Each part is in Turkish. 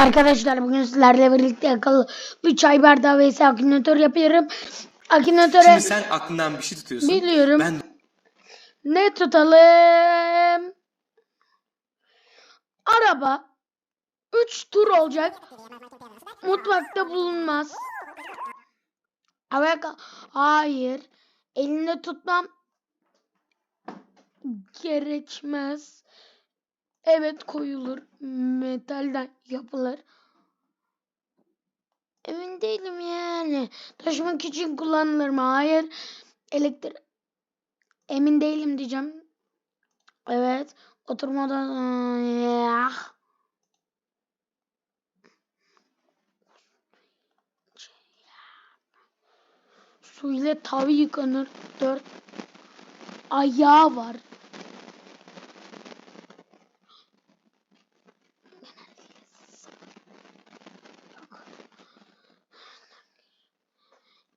Arkadaşlar bugün sizlerle birlikte akıllı bir çay bardağı vs akünatör yapıyorum. Akünatöre Şimdi sen aklından bir şey tutuyorsun. Biliyorum. Ben ne tutalım? Araba 3 tur olacak. Mutfakta bulunmaz. Ama hayır. Elinde tutmam gerekmez. Evet koyulur. Metalden yapılır. Emin değilim yani. Taşımak için kullanılır mı? Hayır. Elektrik Emin değilim diyeceğim. Evet. Oturmada Ah. Su ile tavi yıkanır. Dört ayağı var.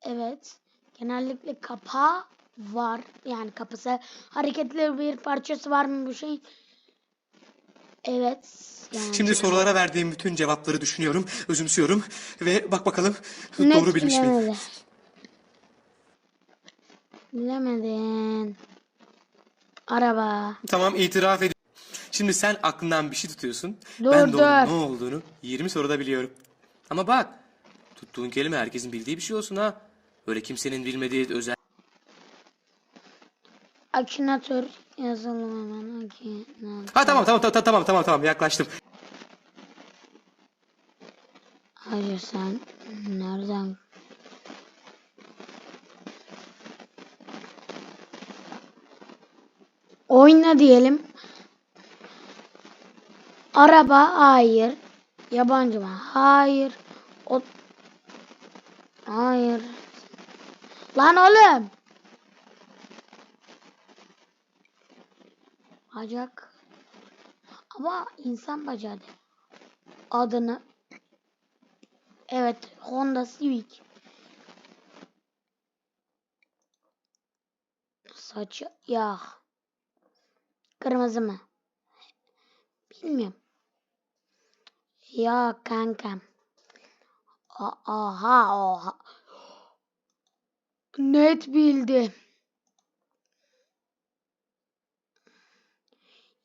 Evet. Genellikle kapağı var. Yani kapısı hareketli bir parçası var mı bu şeyin? Evet. Yani şimdi sorulara verdiğim bütün cevapları düşünüyorum, özümsüyorum ve bak bakalım Net doğru bilmiş miyim? bilemedi. Bilemedin. Araba. Tamam itiraf ediyorum. Şimdi sen aklından bir şey tutuyorsun. Dur, ben de onun dur. ne olduğunu 20 soruda biliyorum. Ama bak tuttuğun kelime herkesin bildiği bir şey olsun ha. Böyle kimsenin bilmediği özel. Akünatör yazalım hemen. Akünatör. Ha tamam tamam tamam tamam tamam tamam yaklaştım. Hayır sen nereden? Oyna diyelim. Araba hayır. Yabancı mı? Hayır. O Hayır. Lan oğlum. Bacak. Ama insan bacağı. Adını Evet, Honda Civic. Saçı ya. Kırmızı mı? Bilmiyorum. Ya kankam. Aha oha. Net bildi.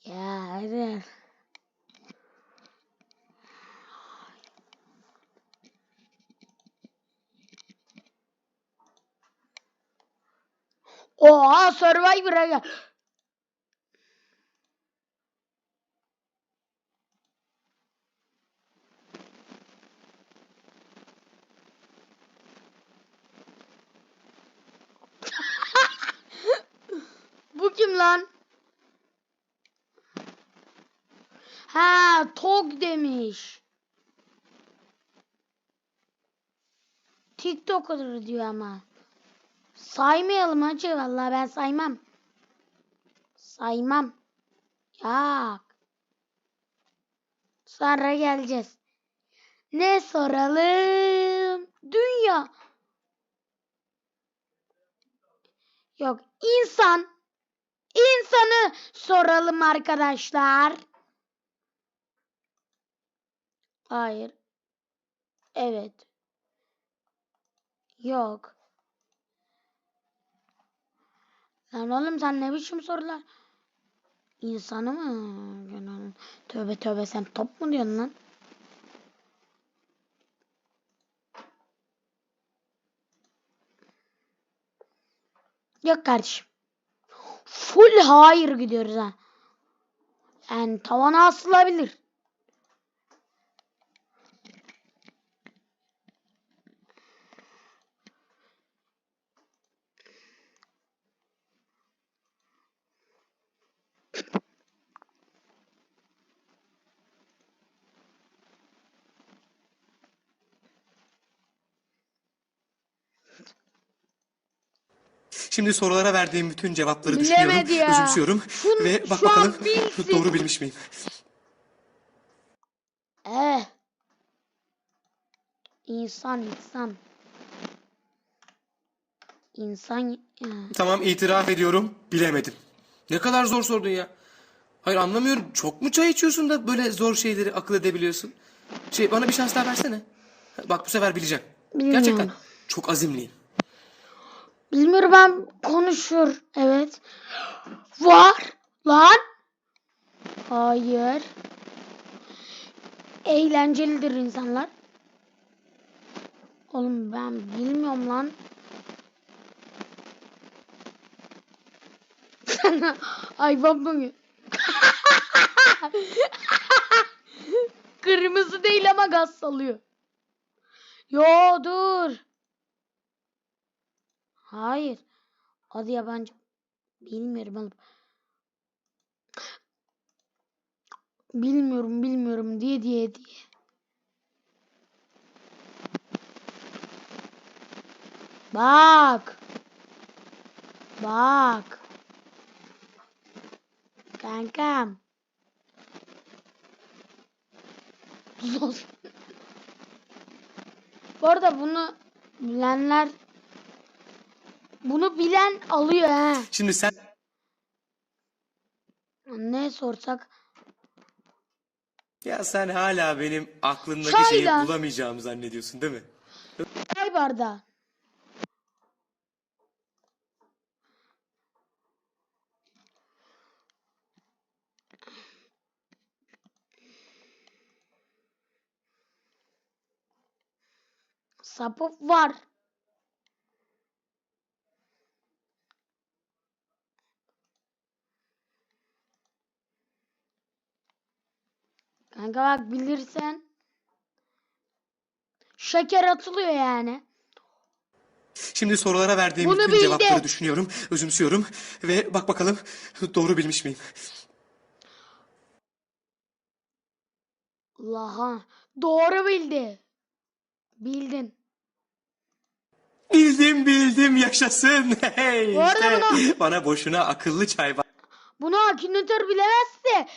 Ya hadi. Oha Survivor'a gel. Bu kim lan? Ha, Tog demiş. TikToker diyor ama. Saymayalım hacı vallahi ben saymam. Saymam. Yok. Sonra geleceğiz. Ne soralım? Dünya. Yok insan. Soralım arkadaşlar. Hayır. Evet. Yok. Lan oğlum sen ne biçim sorular? İnsanı mı? Tövbe tövbe sen top mu diyorsun lan? Yok kardeşim. Full hayır gidiyoruz ha. Yani tavana asılabilir. Şimdi sorulara verdiğim bütün cevapları Bilemedi düşünüyorum, ya. özümsüyorum Şun- ve bak şu an bakalım bilsin. doğru bilmiş miyim? Eh. İnsan insan. İnsan ya. Tamam itiraf ediyorum bilemedim. Ne kadar zor sordun ya. Hayır anlamıyorum. Çok mu çay içiyorsun da böyle zor şeyleri akıl edebiliyorsun? Şey bana bir şans daha versene. Bak bu sefer bileceğim. Bilmiyorum. Gerçekten çok azimliyim. Bilmiyorum ben konuşur. Evet. Var. Lan. Hayır. Eğlencelidir insanlar. Oğlum ben bilmiyorum lan. Hayvan mı? Kırmızı değil ama gaz salıyor. Yo dur. Hayır. Adı yabancı. Bilmiyorum oğlum. Bilmiyorum bilmiyorum diye diye diye. Bak. Bak. Kankam. Zor. Bu arada bunu bilenler bunu bilen alıyor ha. Şimdi sen Ne sorsak ya sen hala benim aklımdaki Çayla. şeyi bulamayacağımı zannediyorsun değil mi? çay bardağı. Sapı var. Kanka bak bilirsen şeker atılıyor yani. Şimdi sorulara verdiğim Bunu bütün bildi. cevapları düşünüyorum, özümsüyorum ve bak bakalım doğru bilmiş miyim? Allah'a doğru bildi. Bildin. Bildim bildim yaşasın. Hey, Bu arada işte bana boşuna akıllı çay var. Bunu akünatör bilemezse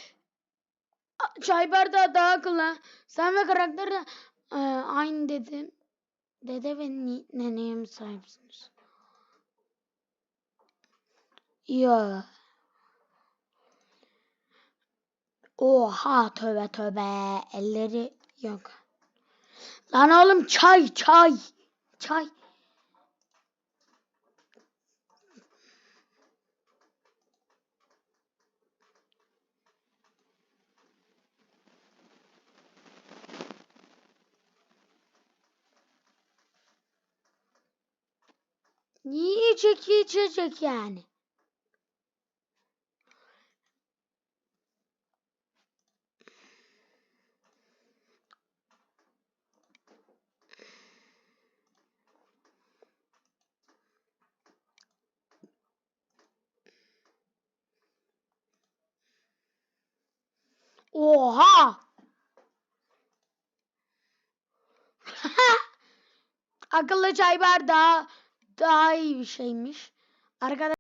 a- çay bardağı daha akıllı. Sen ve karakter de e, aynı dedim. Dede ve neneye mi sahipsiniz? Ya. Oha tövbe tövbe. Elleri yok. Lan oğlum çay çay. Çay. Yiyecek içecek yani. Oha! Akıllı çay bardağı daha iyi bir şeymiş. Arkadaşlar